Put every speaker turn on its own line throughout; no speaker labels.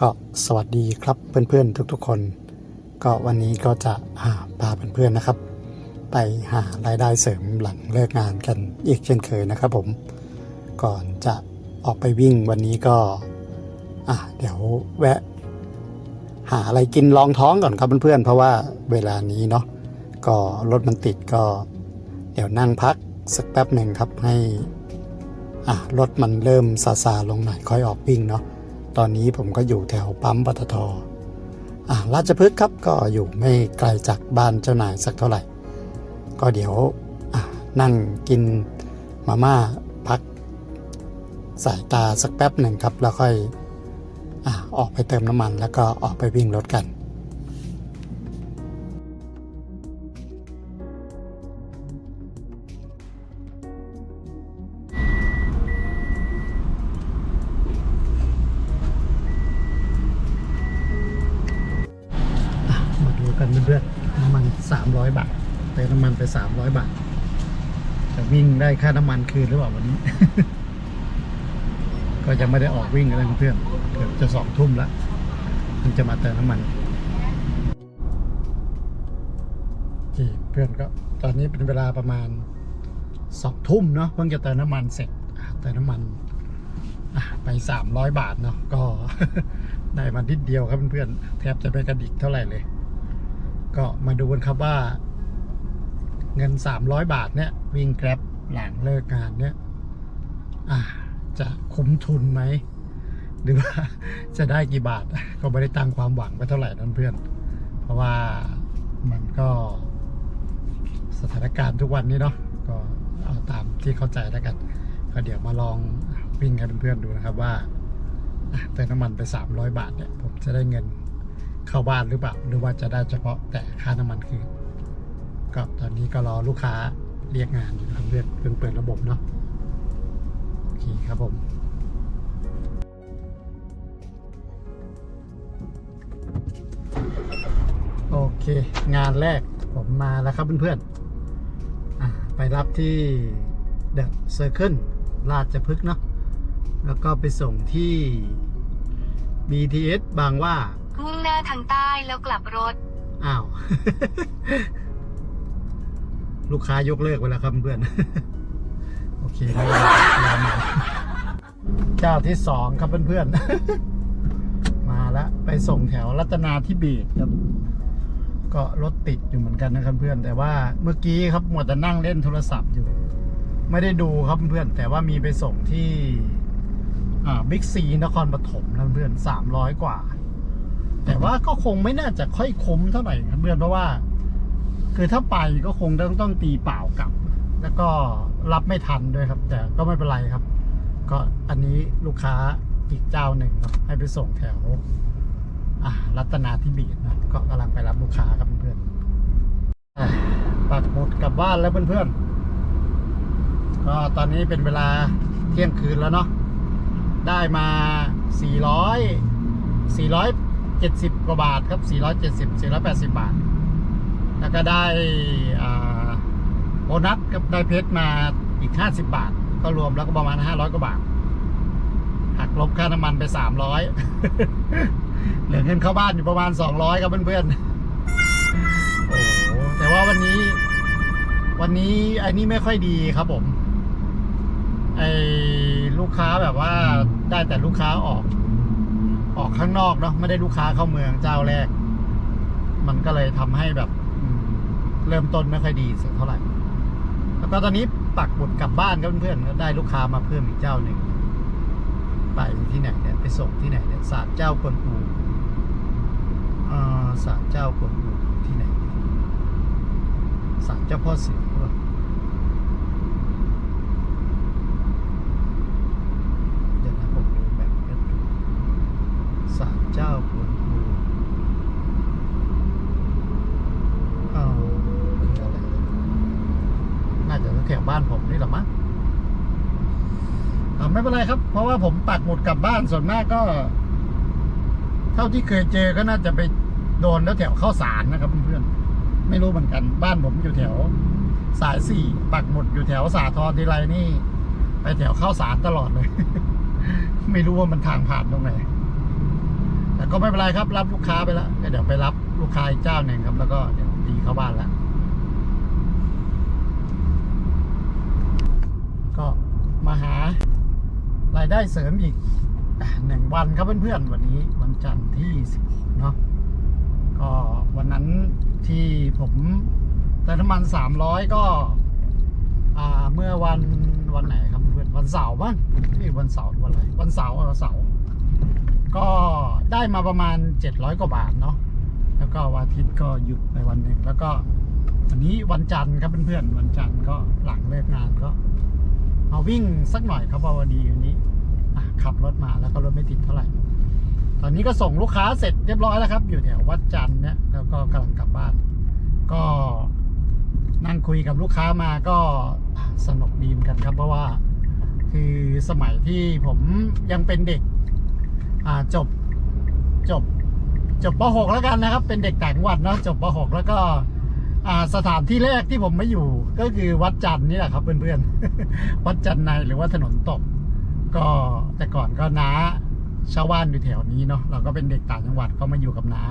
ก็สวัสดีครับเพื่อนๆทุกๆคน ก็วันนี้ก็จะาพาเพื่อนๆนะครับ ไปหารายได้เสริมหลังเลิกงานกันอีกเช่นเคยนะครับผมก่อนจะออกไปวิ่งวันนี้ก็อะเดี๋ยวแวะ หาอะไรกินรองท้องก่อนครับเพื่อนๆเพราะว่าเวลานี้เนาะก็รถมันติดก็ เดี๋ยวนั่งพักสักแป๊บหนึ่งครับให้อะรถมันเริ่มซาซาลงหน่อยค่อยออกวิ่งเนาะ ตอนนี้ผมก็อยู่แถวปั๊มปตทอะราชพฤกษ์ครับก็อยู่ไม่ไกลจากบ้านเจ้านายสักเท่าไหร่ ก็เดี๋ยวนั่งกินมาม่าพักสายตาสักแป๊บหนึ่งครับ แล้วค่อยอออกไปเติมน้ำมัน แล้วก็ออกไปวิ่งรถกัน 300 บาทเติมน้ำมันไป 300 บาท จะวิ่งได้ค่าน้ำมันคืนหรือเปล่าวันนี้ ก็ยังไม่ได้ออกวิ่งกันเลยเพื่อนเกือบจะสองทุ่มแล้วถึงจะมาเติมน้ำมันที่เพื่อนก็ตอนนี้เป็นเวลาประมาณสองทุ่มเนาะเพิ่งจะเติมน้ำมันเสร็จเติมน้ำมันไป 300 บาทเนาะก็ได้มานิดเดียวครับเพื่อนๆแทบจะไม่กระดิกเท่าไหร่เลย ก็มาดูกันครับว่า เงิน 300 บาทเนี่ย วิ่งแกร็บหลังเลิกงานเนี่ยจะคุ้มทุนไหม หรือว่าจะได้กี่บาท ก็ไม่ได้ตั้งความหวังไปเท่าไหร่นั่นเพื่อน เพราะว่ามันก็สถานการณ์ทุกวันนี้เนาะก็เอาตามที่เข้าใจแล้วกัน ก็เดี๋ยวมาลองวิ่งกันเพื่อนๆดูนะครับว่าเติมน้ำมันไป 300 บาทเนี่ยผมจะได้เงิน เข้าบ้านหรือเปล่า หรือว่าจะได้เฉพาะแต่ค่าน้ำมันคืนก็ตอนนี้ก็รอลูกค้าเรียกงานอยู่นะครับเพื่อนเพิ่งเปิดระบบเนาะโอเคครับผมโอเค งานแรกผมมาแล้วครับเพื่อนๆอะไปรับที่เดอะเซอร์เคิลราชพฤกษ์เนาะแล้วก็ไปส่งที่ BTS บางว่า
มุ่งหน้าทางใต้แล้วกลับรถ
อ้าว ลูกค้ายกเลิกไปแล้วครับเพื่อน โอเคไม่เป็นไรรอมาเจ้าที่สองครับเพื่อนๆ มาแล้วไปส่งแถวรัตนาที่บีดครับ ก็รถติดอยู่เหมือนกันนะครับเพื่อน แต่ว่าเมื่อกี้ครับหมดแต่นั่งเล่นโทรศัพท์อยู่ ไม่ได้ดูครับเพื่อนแต่ว่ามีไปส่งที่อ่าบิ๊กซีนครปฐมนะเพื่อนสามร้อยกว่า แต่ว่าก็คงไม่น่าจะค่อยคุ้มเท่าไหร่ครับเพื่อนเพราะว่า คือถ้าไปก็คงต้องต้องตีเปล่ากลับ แล้วก็รับไม่ทันด้วยครับ แต่ก็ไม่เป็นไรครับ ก็อันนี้ลูกค้าอีกเจ้าหนึ่งครับ ให้ไปส่งแถวอ่ารัตนาธิบีดนะก็กำลังไปรับลูกค้าครับเพื่อนปักหมุดกลับบ้านแล้วเพื่อนๆ ก็ตอนนี้เป็นเวลาเที่ยงคืนแล้วเนาะ ได้มา 400 470 กว่าบาทครับ 470 480 บาท แล้วก็ได้โบนัสกับได้เพชรมาอีก 50 บาท ก็รวมแล้วก็ประมาณ 500 กว่าบาท หักลบค่าน้ำมันไป 300 เหลือเงินเข้าบ้านอยู่ประมาณ 200 ครับเพื่อนๆ โอ้แต่ว่าวันนี้วันนี้ไอ้นี่ไม่ค่อยดีครับผมไอ้ลูกค้าแบบว่าได้แต่ลูกค้าออก ออกข้างนอกเนาะไม่ได้ลูกค้าเข้าเมืองเจ้าแรก มันก็เลยทำให้แบบเริ่มต้นไม่ค่อยดีสักเท่าไหร่ แล้วก็ตอนนี้ปักหมุดกลับบ้านครับเพื่อนๆก็ได้ลูกค้ามาเพิ่มอีกเจ้าหนึ่งไปที่ไหนเนี่ยไปส่งที่ไหนเนี่ยศาลเจ้ากวนอูอ่าศาลเจ้ากวนอูที่ไหนศาลเจ้าพ่อเสือหรือเปล่า เดี๋ยวนะผมดูแบบแป๊บนึงศาลเจ้ากวนอูเออคืออะไรน่าจะแถวบ้านผมนี่แหละมั้งอ่า ไม่เป็นไรครับ เพราะว่าผมปักหมุดกลับบ้านส่วนมากก็ เท่าที่เคยเจอก็น่าจะไปโดนแล้วแถวเข้าสารนะครับเพื่อนๆไม่รู้เหมือนกัน บ้านผมอยู่แถว สายสี่ปักหมุดอยู่แถวสาทรทีไรนี่ ไปแถวเข้าสารตลอดเลย ไม่รู้ว่ามันทางผ่านตรงไหนแต่ก็ไม่เป็นไรครับ รับลูกค้าไปแล้วเดี๋ยวไปรับลูกค้าอีกเจ้าหนึ่งครับ แล้วก็เดี๋ยวตีเข้าบ้านแล้วก็มาหา รายได้เสริมอีกหนึ่งวันครับเพื่อนๆ วันนี้วันจันทร์ที่ 16 เนาะก็วันนั้นที่ผมเติมน้ำมัน 300 ก็อ่าเมื่อวันวันไหนครับเพื่อนวันเสาร์บ้างนี่วันเสาร์วันอะไรวันเสาร์เออเสาร์ก็ได้มาประมาณ 700 กว่าบาทเนาะแล้วก็วันอาทิตย์ก็หยุดไปวันหนึ่งแล้วก็วันนี้วันจันทร์ครับเพื่อนๆวันจันทร์ก็หลังเลิกงานก็ เอาวิ่งสักหน่อยครับพอดีวันนี้ขับรถมาแล้วก็รถไม่ติดเท่าไหร่ ตอนนี้ก็ส่งลูกค้าเสร็จเรียบร้อยแล้วครับ อยู่แถววัดจันทร์เนี่ยแล้วก็กำลังกลับบ้าน ก็นั่งคุยกับลูกค้ามาก็สนุกดีมกันครับ เพราะว่าคือสมัยที่ผมยังเป็นเด็กจบจบจบป .6 แล้วกันนะครับ เป็นเด็กต่างวัดเนาะจบป .6 แล้วก็ สถานที่แรกที่ผมไม่อยู่ ก็คือวัดจันนี่แหละครับเพื่อนๆ วัดจันในหรือว่าถนนตก ก็แต่ก่อนก็น้าชาวบ้านอยู่แถวนี้เนาะเราก็เป็นเด็กต่างจังหวัดก็มาอยู่กับน้า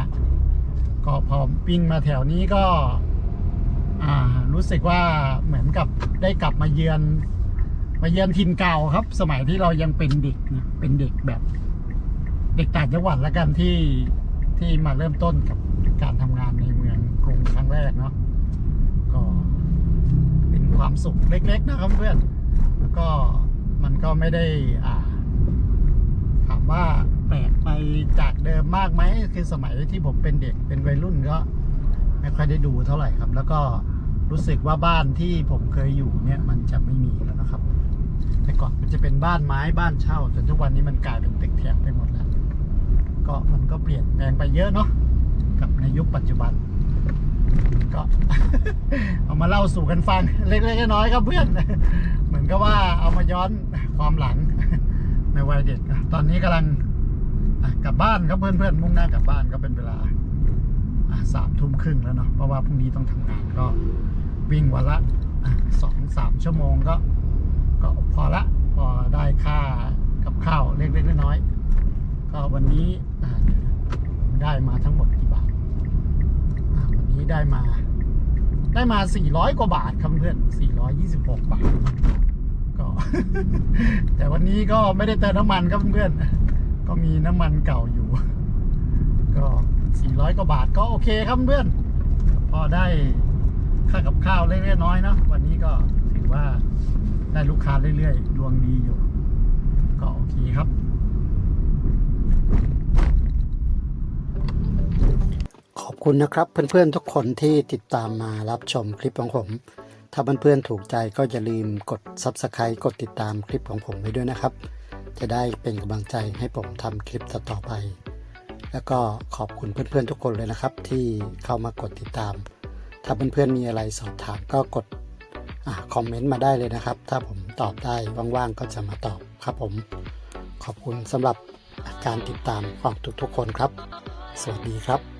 ก็พอปิ้งมาแถวนี้ก็รู้สึกว่าเหมือนกับได้กลับมาเยือนมาเยือนถิ่นเก่าครับ สมัยที่เรายังเป็นเด็กเป็นเด็กแบบ เด็กต่างจังหวัดล้วกันที่ที่มาเริ่มต้นกับการทำงานในเมืองกรุงครั้งแรกเนาะ ความสุขเล็ก ๆ นะครับเพื่อนแล้วก็มันก็ไม่ได้อ่า ถามว่าแปลกไปจากเดิมมากไหมคือสมัยที่ผมเป็นเด็กเป็นวัยรุ่นก็ไม่ค่อยได้ดูเท่าไหร่ครับ แล้วก็รู้สึกว่าบ้านที่ผมเคยอยู่เนี่ยมันจะไม่มีแล้วนะครับ แต่ก่อนมันจะเป็นบ้านไม้บ้านเช่าจนทุกวันนี้มันกลายเป็นตึกแถวไปหมดแล้ว ก็มันก็เปลี่ยนแปลงไปเยอะเนาะกับในยุคปัจจุบัน ก็ เอามาเล่าสู่กันฟัง เล็กๆน้อยๆครับเพื่อน เหมือนกับว่าเอามาย้อนความหลังในวัยเด็ก ตอนนี้กำลังกลับบ้านครับเพื่อนๆมุ่งหน้ากลับบ้านก็เป็นเวลาสามทุ่มครึ่งแล้วเนาะเพราะว่าพรุ่งนี้ต้องทำงานก็วิ่งวันละสองสามชั่วโมงก็ ก็พอละพอได้ค่ากับข้าวเล็กๆน้อยๆก็วันนี้ได้มาทั้งหมด นี้ได้มา ได้มา 400 กว่าบาทครับเพื่อน 426 บาท ก็ แต่วันนี้ก็ไม่ได้เติมน้ำมันครับเพื่อน ก็มีน้ำมันเก่าอยู่ ก็ 400 กว่าบาทก็โอเคครับเพื่อน พอได้ค่ากับข้าวเล็กๆน้อยๆเนาะวันนี้ก็ถือว่าได้ลูกค้าเรื่อยๆ ดวงดีอยู่ ก็โอเคครับ คุณนะครับเพื่อนๆทุกคนที่ติดตามมารับชมคลิปของผม ถ้าเพื่อนๆถูกใจก็อย่าลืมกด Subscribe กดติดตามคลิปของผมไว้ด้วยนะครับ จะได้เป็นกำลังใจให้ผมทำคลิปต่อๆไป แล้วก็ขอบคุณเพื่อนๆทุกคนเลยนะครับ ที่เข้ามากดติดตาม ถ้าเพื่อนๆมีอะไรสอบถามก็กดอคอมเมนต์มาได้เลยนะครับ ถ้าผมตอบได้ว่างๆก็จะมาตอบครับผม ขอบคุณสำหรับการติดตามของทุกๆคนครับ สวัสดีครับ